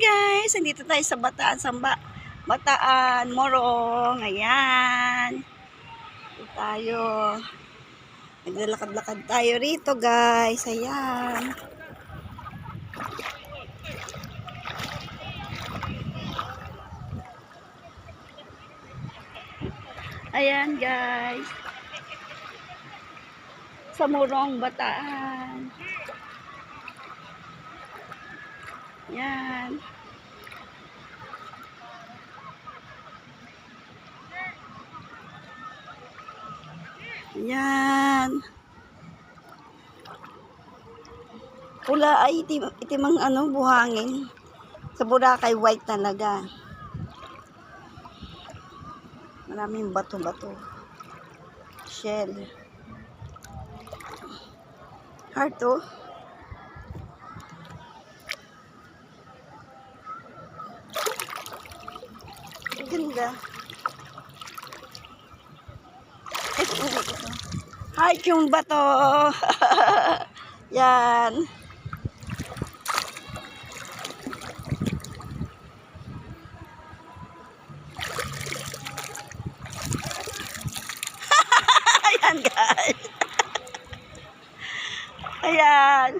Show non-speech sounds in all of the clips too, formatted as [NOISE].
guys! Andito tayo sa Bataan, Samba. Bataan, Morong. Ayan. Dito tayo. Naglalakad-lakad tayo rito guys. Ayan. Ayan guys. Sa Morong, Bataan. Yan. Yan. Pula ay itim, itim ang ano, buhangin. Sa Boracay, white talaga. Maraming bato-bato. Shell. Heart oh. Ganda. Ay. Heart yung bato. [LAUGHS] Yan. [LAUGHS] Ayan guys. Ayan.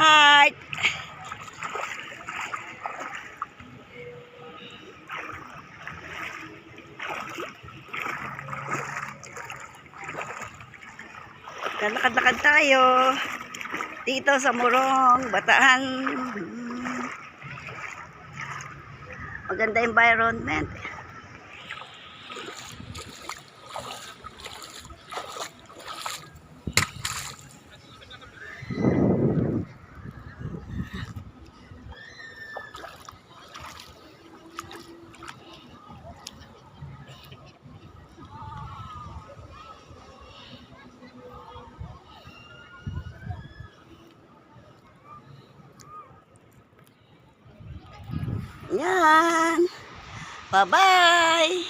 Heart. Lalakad-lakad tayo. Dito sa Murong, Bataan. Maganda environment. Yan. Bye-bye.